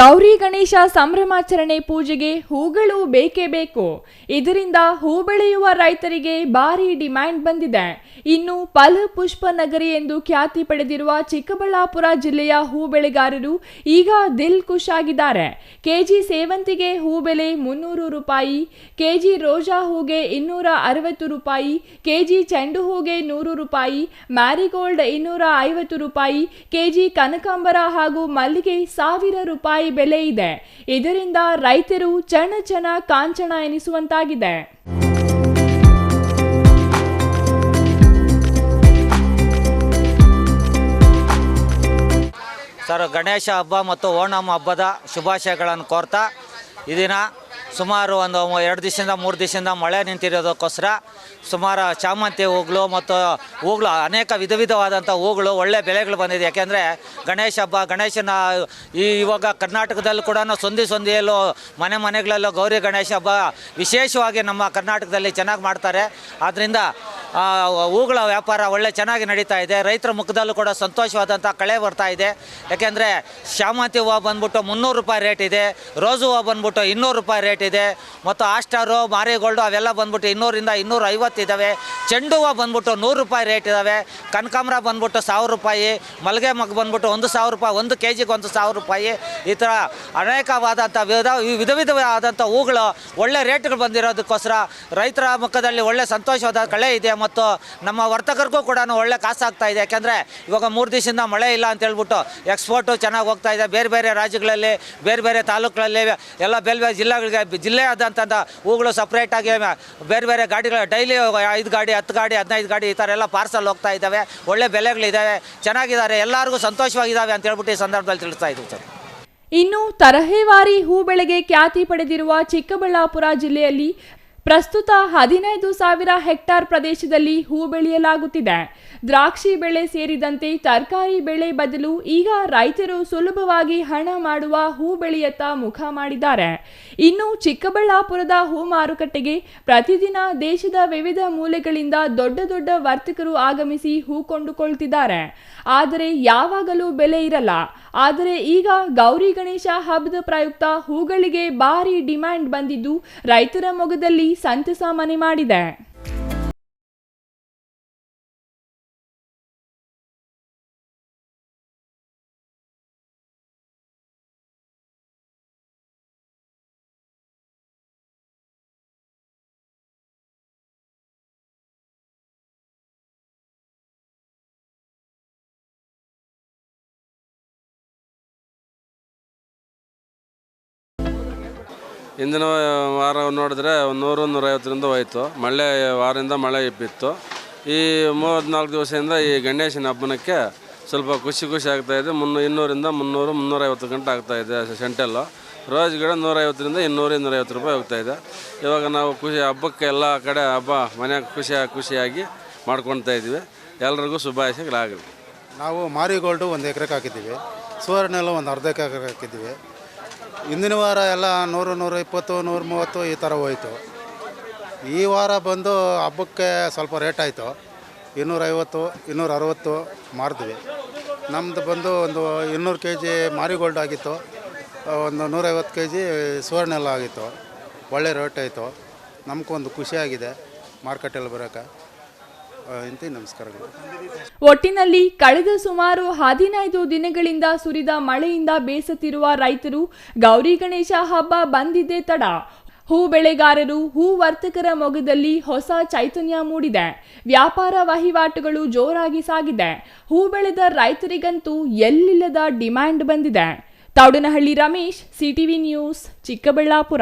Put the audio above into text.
ಗೌರಿ ಗಣೇಶ ಸಂಭ್ರಮಾಚರಣೆ ಪೂಜೆಗೆ ಹೂಗಳು ಬೇಕೇ ಬೇಕು. ಇದರಿಂದ ಹೂ ಬೆಳೆಯುವ ರೈತರಿಗೆ ಭಾರಿ ಡಿಮ್ಯಾಂಡ್ ಬಂದಿದೆ. ಇನ್ನು ಪಲ್ ಪುಷ್ಪ ನಗರಿ ಎಂದು ಖ್ಯಾತಿ ಪಡೆದಿರುವ ಚಿಕ್ಕಬಳ್ಳಾಪುರ ಜಿಲ್ಲೆಯ ಹೂ ಬೆಳೆಗಾರರು ಈಗ ದಿಲ್ ಖುಷ್ ಆಗಿದ್ದಾರೆ ಕೆಜಿ ಸೇವಂತಿಗೆ ಹೂ ಬೆಲೆ ಮುನ್ನೂರು ರೂಪಾಯಿ, ಕೆಜಿ ರೋಜಾ ಹೂಗೆ ಇನ್ನೂರ ಅರವತ್ತು ರೂಪಾಯಿ, ಕೆಜಿ ಚೆಂಡು ಹೂಗೆ ನೂರು ರೂಪಾಯಿ, ಮ್ಯಾರಿಗೋಲ್ಡ್ ಇನ್ನೂರ ಐವತ್ತು ರೂಪಾಯಿ, ಕೆಜಿ ಕನಕಾಂಬರ ಹಾಗೂ ಮಲ್ಲಿಗೆ ಸಾವಿರ ರೂಪಾಯಿ ಬೆಲೆ ಇದೆ. ಇದರಿಂದ ರೈತರು ಚಣ ಚಣ ಕಾಂಚನ ಎನಿಸುವಂತಾಗಿದೆ. ಸರ್, ಗಣೇಶ ಹಬ್ಬ ಮತ್ತು ಓಣಂ ಹಬ್ಬದ ಶುಭಾಶಯಗಳನ್ನು ಕೋರ್ತಾ ಈ ದಿನ ಸುಮಾರು ಒಂದು ಎರಡು ದಿವಸದಿಂದ ಮೂರು ದಿವಸದಿಂದ ಮಳೆ ನಿಂತಿರೋದಕ್ಕೋಸ್ಕರ ಸುಮಾರು ಚಾಮಂತಿ ಹೂಗಳು ಮತ್ತು ಹೂಗಳು ಅನೇಕ ವಿಧ ವಿಧವಾದಂಥ ಹೂಗಳು ಒಳ್ಳೆ ಬೆಳೆಗಳು ಬಂದಿದೆ. ಯಾಕೆಂದರೆ ಗಣೇಶ ಹಬ್ಬ, ಗಣೇಶನ ಈ ಇವಾಗ ಕರ್ನಾಟಕದಲ್ಲೂ ಕೂಡ ಸಂಧಿ ಸಂಧಿಯಲ್ಲೂ ಮನೆ ಮನೆಗಳಲ್ಲೂ ಗೌರಿ ಗಣೇಶ ಹಬ್ಬ ವಿಶೇಷವಾಗಿ ನಮ್ಮ ಕರ್ನಾಟಕದಲ್ಲಿ ಚೆನ್ನಾಗಿ ಮಾಡ್ತಾರೆ. ಆದ್ದರಿಂದ ಹೂಗಳ ವ್ಯಾಪಾರ ಒಳ್ಳೆ ಚೆನ್ನಾಗಿ ನಡೀತಾ ಇದೆ. ರೈತರ ಮುಖದಲ್ಲೂ ಕೂಡ ಸಂತೋಷವಾದಂಥ ಕಳೆ ಬರ್ತಾ ಇದೆ. ಯಾಕೆಂದರೆ ಶಾಮಂತಿ ಹೂವು ಬಂದ್ಬಿಟ್ಟು ಮುನ್ನೂರು ರೂಪಾಯಿ ರೇಟ್ ಇದೆ, ರೋಸು ಹೂವು ಬಂದ್ಬಿಟ್ಟು ಇನ್ನೂರು ರೂಪಾಯಿ ರೇಟ್ ಇದೆ. ಮತ್ತು ಆಸ್ಟಾರು ಮಾರಿಗೋಲ್ಡು ಅವೆಲ್ಲ ಬಂದ್ಬಿಟ್ಟು ಇನ್ನೂರಿಂದ ಇನ್ನೂರ ಐವತ್ತು ಇದ್ದಾವೆ ಚೆಂಡು ಹೂವು ಬಂದ್ಬಿಟ್ಟು ನೂರು ರೂಪಾಯಿ ರೇಟ್ ಇದ್ದಾವೆ ಕನಕಾಂಬ್ರ ಬಂದ್ಬಿಟ್ಟು ಸಾವಿರ ರೂಪಾಯಿ. ಮಲ್ಲಿಗೆ ಮಗ್ ಬಂದ್ಬಿಟ್ಟು ಒಂದು ಸಾವಿರ ರೂಪಾಯಿ, ಒಂದು ಕೆ ಜಿಗೆ ಒಂದು ಸಾವಿರ ರೂಪಾಯಿ. ಈ ಥರ ಅನೇಕವಾದಂಥ ವಿಧ ವಿಧ ವಿಧವಾದಂಥ ಹೂಗಳು ಒಳ್ಳೆ ರೇಟ್ಗಳು ಬಂದಿರೋದಕ್ಕೋಸ್ಕರ ರೈತರ ಮುಖದಲ್ಲಿ ಒಳ್ಳೆ ಸಂತೋಷವಾದ ಕಳೆ ಇದೆ ಮತ್ತು ನಮ್ಮ ವರ್ತಕರಿಗೂ ಕೂಡ ಒಳ್ಳೆ ಕಾಸಾಗ್ತಾ ಇದೆ. ಯಾಕೆಂದರೆ ಇವಾಗ ಮೂರು ದಿವಸದಿಂದ ಮಳೆ ಇಲ್ಲ ಅಂತ ಹೇಳ್ಬಿಟ್ಟು ಎಕ್ಸ್ಪೋರ್ಟು ಚೆನ್ನಾಗಿ ಹೋಗ್ತಾ ಇದೆ. ಬೇರೆ ಬೇರೆ ರಾಜ್ಯಗಳಲ್ಲಿ, ಬೇರೆ ಬೇರೆ ತಾಲೂಕುಗಳಲ್ಲಿ ಎಲ್ಲ ಬೇರೆ ಬೇರೆ ಜಿಲ್ಲೆಗಳಿಗೆ ಜಿಲ್ಲೆಯಾದಂಥ ಹೂಗಳು ಸಪ್ರೇಟಾಗಿ ಬೇರೆ ಬೇರೆ ಗಾಡಿಗಳು, ಡೈಲಿ ಐದು ಗಾಡಿ, ಹತ್ತು ಗಾಡಿ, ಹದಿನೈದು ಗಾಡಿ ಈ ಥರ ಎಲ್ಲ ಪಾರ್ಸಲ್ ಹೋಗ್ತಾ ಇದ್ದಾವೆ. ಒಳ್ಳೆ ಬೆಲೆಗಳಿದ್ದಾವೆ ಚೆನ್ನಾಗಿದ್ದಾರೆ. ಎಲ್ಲರಿಗೂ ಸಂತೋಷವಾಗಿದ್ದಾವೆ ಅಂತ ಹೇಳ್ಬಿಟ್ಟು ಈ ಸಂದರ್ಭದಲ್ಲಿ ತಿಳಿಸ್ತಾ ಇದ್ದೀವಿ ಸರ್. ಇನ್ನು ತರಹೇವಾರಿ ಹೂ ಬೆಳೆಗೆ ಖ್ಯಾತಿ ಪಡೆದಿರುವ ಚಿಕ್ಕಬಳ್ಳಾಪುರ ಜಿಲ್ಲೆಯಲ್ಲಿ ಪ್ರಸ್ತುತ ಹದಿನೈದು ಸಾವಿರ ಹೆಕ್ಟಾರ್ ಪ್ರದೇಶದಲ್ಲಿ ಹೂ ಬೆಳೆಯಲಾಗುತ್ತಿದೆ. ದ್ರಾಕ್ಷಿ ಬೆಳೆ ಸೇರಿದಂತೆ ತರಕಾರಿ ಬೆಳೆ ಬದಲು ಈಗ ರೈತರು ಸುಲಭವಾಗಿ ಹಣ ಮಾಡುವ ಹೂ ಬೆಳೆಯತ್ತ ಮುಖ ಮಾಡಿದ್ದಾರೆ. ಇನ್ನು ಚಿಕ್ಕಬಳ್ಳಾಪುರದ ಹೂ ಮಾರುಕಟ್ಟೆಗೆ ಪ್ರತಿದಿನ ದೇಶದ ವಿವಿಧ ಮೂಲೆಗಳಿಂದ ದೊಡ್ಡ ದೊಡ್ಡ ವರ್ತಕರು ಆಗಮಿಸಿ ಹೂ ಕೊಂಡುಕೊಳ್ತಿದ್ದಾರೆ. ಆದರೆ ಯಾವಾಗಲೂ ಬೆಲೆ ಇರಲ್ಲ. ಆದರೆ ಈಗ ಗೌರಿ ಗಣೇಶ ಹಬ್ಬದ ಪ್ರಯುಕ್ತ ಹೂಗಳಿಗೆ ಭಾರಿ ಡಿಮ್ಯಾಂಡ್ ಬಂದಿದ್ದು ರೈತರ ಮೊಗದಲ್ಲಿ ಸಂತಸ ಮನೆ ಮಾಡಿದೆ. ಹಿಂದಿನ ವಾರ ನೋಡಿದ್ರೆ ಒಂದು ನೂರು, ನೂರೈವತ್ತರಿಂದ ಹೋಯ್ತು. ಮಳೆ ವಾರದಿಂದ ಮಳೆ ಇಬ್ಬಿತ್ತು ಈ ಮೂವತ್ತ್ನಾಲ್ಕು ದಿವಸದಿಂದ ಈ ಗಣೇಶನ ಹಬ್ಬನಕ್ಕೆ ಸ್ವಲ್ಪ ಖುಷಿ ಖುಷಿ ಆಗ್ತಾಯಿದೆ ಮುನ್ನೂ, ಇನ್ನೂರಿಂದ ಮುನ್ನೂರು, ಮುನ್ನೂರೈವತ್ತು ಗಂಟೆ ಆಗ್ತಾಯಿದೆ ಸೆಂಟಲ್ಲು ರೋಜ್ ಗಿಡ ನೂರೈವತ್ತರಿಂದ ಇನ್ನೂರು, ಇನ್ನೂರೈವತ್ತು ರೂಪಾಯಿ ಹೋಗ್ತಾಯಿದೆ ಇವಾಗ ನಾವು ಖುಷಿ, ಹಬ್ಬಕ್ಕೆ ಎಲ್ಲ ಕಡೆ ಹಬ್ಬ, ಮನೆಯಾಗ ಖುಷಿ, ಖುಷಿಯಾಗಿ ಮಾಡ್ಕೊಳ್ತಾ ಇದ್ದೀವಿ. ಎಲ್ರಿಗೂ ಶುಭಾಶಯಗಳಾಗಲಿ. ನಾವು ಮಾರಿಗೋಲ್ಡು ಒಂದು ಎಕರೆಗೆ ಹಾಕಿದ್ದೀವಿ. ಸುವರ್ಣೆಲ್ಲ ಒಂದು ಅರ್ಧ ಎಕರೆ ಹಾಕಿದ್ದೀವಿ. ಹಿಂದಿನ ವಾರ ಎಲ್ಲ ನೂರು, ನೂರ ಇಪ್ಪತ್ತು, ನೂರು ಮೂವತ್ತು ಈ ಥರ ಹೋಯಿತು. ಈ ವಾರ ಬಂದು ಹಬ್ಬಕ್ಕೆ ಸ್ವಲ್ಪ ರೇಟ್ ಆಯಿತು. ಇನ್ನೂರೈವತ್ತು ಇನ್ನೂರ ಅರವತ್ತು ಮಾರಿದ್ವಿ. ನಮ್ಮದು ಬಂದು ಒಂದು ಇನ್ನೂರು ಕೆ ಜಿ ಮಾರಿಗೋಲ್ಡ್ ಆಗಿತ್ತು. ಒಂದು ನೂರೈವತ್ತು ಕೆ ಜಿ ಸುವರ್ಣೆಲ್ಲ ಆಗಿತ್ತು. ಒಳ್ಳೆ ರೇಟ್ ಆಯಿತು. ನಮಗೂ ಒಂದು ಖುಷಿಯಾಗಿದೆ ಮಾರ್ಕೆಟಲ್ಲಿ ಬರೋಕೆ. ನಮಸ್ಕಾರಗಳು? ಒಟ್ಟಿನಲ್ಲಿ ಕಳೆದ ಸುಮಾರು ಹದಿನೈದು ದಿನಗಳಿಂದ ಸುರಿದ ಮಳೆಯಿಂದ ಬೇಸತ್ತಿರುವ ರೈತರು ಗೌರಿ ಗಣೇಶ ಹಬ್ಬ ಬಂದಿದೆ ತಡ. ಹೂ ಬೆಳೆಗಾರರು, ಹೂ ವರ್ತಕರ ಮೊಗದಲ್ಲಿ ಹೊಸ ಚೈತನ್ಯ ಮೂಡಿದೆ. ವ್ಯಾಪಾರ ವಹಿವಾಟುಗಳು ಜೋರಾಗಿ ಸಾಗಿದೆ. ಹೂ ಬೆಳೆದ ರೈತರಿಗಂತೂ ಎಲ್ಲಿಲ್ಲದ ಡಿಮ್ಯಾಂಡ್ ಬಂದಿದೆ. Thoudanahalli Ramesh, CTV news, Chikkaballapura.